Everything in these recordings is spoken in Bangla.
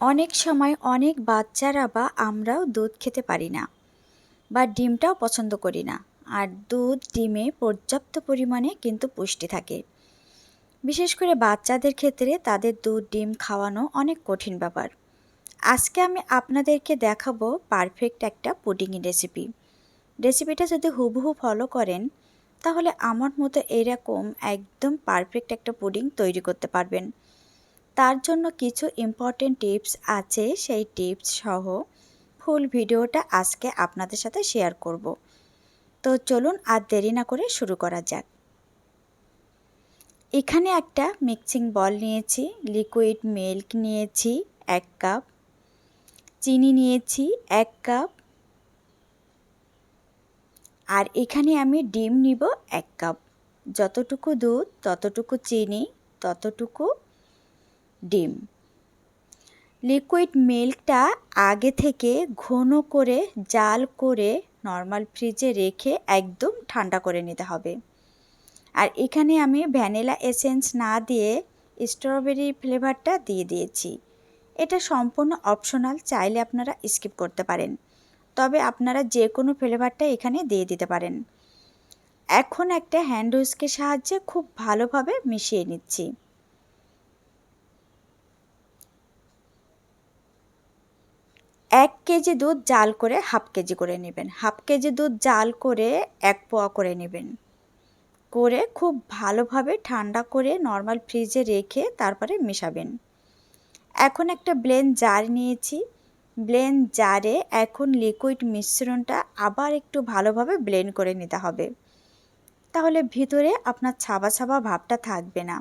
অনেক সময় অনেক বাচ্চারা বা আমরাও দুধ খেতে পারি না বা ডিমটাও পছন্দ করি না। আর দুধ ডিমে পর্যাপ্ত পরিমাণে কিন্তু পুষ্টি থাকে। বিশেষ করে বাচ্চাদের ক্ষেত্রে তাদের দুধ, ডিম খাওয়ানো অনেক কঠিন ব্যাপার। আজকে আমি আপনাদেরকে দেখাবো পারফেক্ট একটা পুডিং রেসিপি রেসিপিটা যদি হুবহু ফলো করেন, তাহলে আমার মতো এরকম একদম পারফেক্ট একটা পুডিং তৈরি করতে পারবেন। তার জন্য কিছু ইম্পর্টেন্ট টিপস আছে, সেই টিপস সহ ফুল ভিডিওটা আজকে আপনাদের সাথে শেয়ার করব। তো চলুন আর দেরি না করে শুরু করা যাক। এখানে একটা মিক্সিং বল নিয়েছি লিকুইড মিল্ক নিয়েছি এক কাপ চিনি নিয়েছি এক কাপ আর এখানে আমি ডিম নিব এক কাপ যতটুকু দুধ, ততটুকু চিনি, ততটুকু ডিম। লিকুইড মিল্কটা আগে থেকে ঘন করে জাল করে নর্মাল ফ্রিজে রেখে একদম ঠান্ডা করে নিতে হবে। আর এখানে আমি ভ্যানিলা এসেন্স না দিয়ে স্ট্রবেরি ফ্লেভারটা দিয়ে দিয়েছি। এটা সম্পূর্ণ অপশনাল চাইলে আপনারা স্কিপ করতে পারেন। তবে আপনারা যে কোনো ফ্লেভারটা এখানে দিয়ে দিতে পারেন। এখন একটা হ্যান্ড উইস্কের সাহায্যে খুব ভালোভাবে মিশিয়ে নিচ্ছি। এক কেজি দুধ জাল করে হাফ কেজি করে নেবেন। হাফ কেজি দুধ জাল করে এক পোয়া করে নেবেন। করে খুব ভালোভাবে ঠান্ডা করে নর্মাল ফ্রিজে রেখে তারপরে মেশাবেন। এখন একটা ব্লেন জার নিয়েছি। ব্লেন জারে এখন লিকুইড মিশ্রণটা আবার একটু ভালোভাবে ব্লেন্ড করে নিতে হবে। তাহলে ভিতরে আপনার ছাবা ছাবা ভাবটা থাকবে না।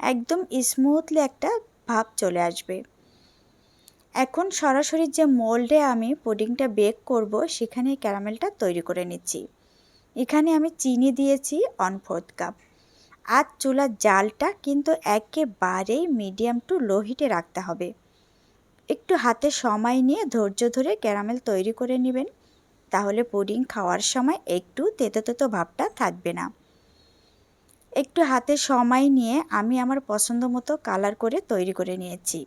একদম স্মুথলি একটা ভাব চলে আসবে। এখন সরাসরি যে মোল্ডে আমি পুডিংটা বেক করব, সেখানে ক্যারামেলটা তৈরি করে নিচ্ছি। এখানে আমি চিনি দিয়েছি ওয়ান ফোর্থ কাপ আর চুলার জালটা কিন্তু একেবারেই মিডিয়াম টু লো হিটে রাখতে হবে। একটু হাতে সময় নিয়ে ধৈর্য ধরে ক্যারামেল তৈরি করে নেবেন, তাহলে পুডিং খাওয়ার সময় একটু তেতো তেতো ভাবটা থাকবে না। একটু হাতে সময় নিয়ে আমি আমার পছন্দ মতো কালার করে তৈরি করে নিয়েছি।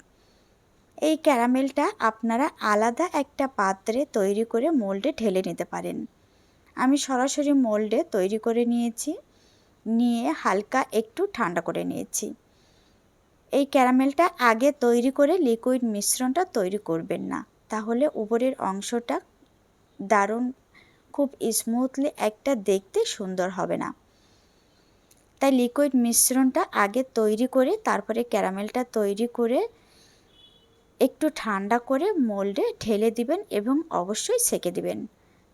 এই ক্যারামেলটা আপনারা আলাদা একটা পাত্রে তৈরি করে মোল্ডে ঢেলে নিতে পারেন। আমি সরাসরি মোল্ডে তৈরি করে নিয়েছি, নিয়ে হালকা একটু ঠান্ডা করে নিয়েছি। এই ক্যারামেলটা আগে তৈরি করে লিকুইড মিশ্রণটা তৈরি করবেন না, তাহলে উপরের অংশটা দারুণ, খুব স্মুথলি একটা দেখতে সুন্দর হবে না। তাই লিকুইড মিশ্রণটা আগে তৈরি করে, তারপরে ক্যারামেলটা তৈরি করে একটু ঠান্ডা করে মোল্ডে ঢেলে দিবেন এবং অবশ্যই সেকে দিবেন।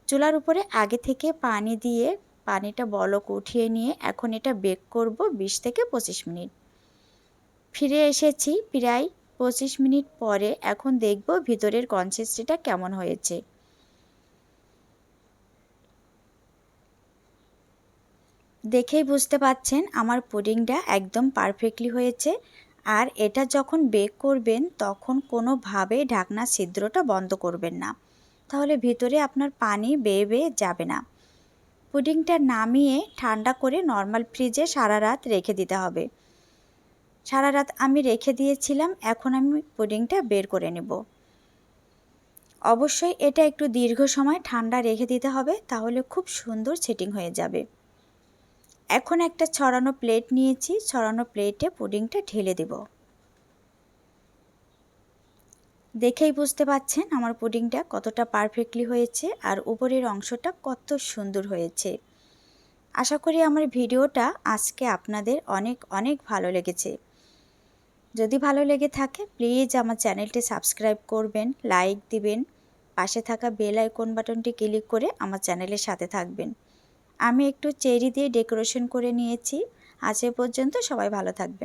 চুলার উপরে আগে থেকে পানি দিয়ে পানিটা বলক উঠিয়ে নিয়ে এখন এটা বেক করব বিশ থেকে পঁচিশ মিনিট। ফিরে এসেছি প্রায় পঁচিশ মিনিট পরে এখন দেখব ভিতরের কনসিস্টেন্সিটা কেমন হয়েছে। দেখেই বুঝতে পাচ্ছেন আমার পুডিংটা একদম পারফেক্টলি হয়েছে। আর এটা যখন বেক করবেন, তখন কোনোভাবে ঢাকনা ছিদ্রটা বন্ধ করবেন না। তাহলে ভিতরে আপনার পানি বেয়ে বেয়ে যাবে না। পুডিংটা নামিয়ে ঠান্ডা করে নর্মাল ফ্রিজে সারা রাত রেখে দিতে হবে। সারা রাত আমি রেখে দিয়েছিলাম, এখন আমি পুডিংটা বের করে নেব। অবশ্যই এটা একটু দীর্ঘ সময় ঠান্ডা রেখে দিতে হবে, তাহলে খুব সুন্দর সেটিং হয়ে যাবে। এখন একটা ছড়ানো প্লেট নিয়েছি, ছড়ানো প্লেটে পুডিংটা ঢেলে দেব। দেখেই বুঝতে পাচ্ছেন আমার পুডিংটা কতটা পারফেক্টলি হয়েছে আর উপরের অংশটা কত সুন্দর হয়েছে। আশা করি আমার ভিডিওটা আজকে আপনাদের অনেক অনেক ভালো লেগেছে। যদি ভালো লেগে থাকে প্লিজ আমার চ্যানেলটি সাবস্ক্রাইব করবেন লাইক দিবেন, পাশে থাকা বেল আইকন বাটনটি ক্লিক করে আমার চ্যানেলের সাথে থাকবেন। আমি একটু চেরি দিয়ে ডেকোরেশন করে নিয়েছি। আজ পর্যন্ত সবাই ভালো থাকবেন।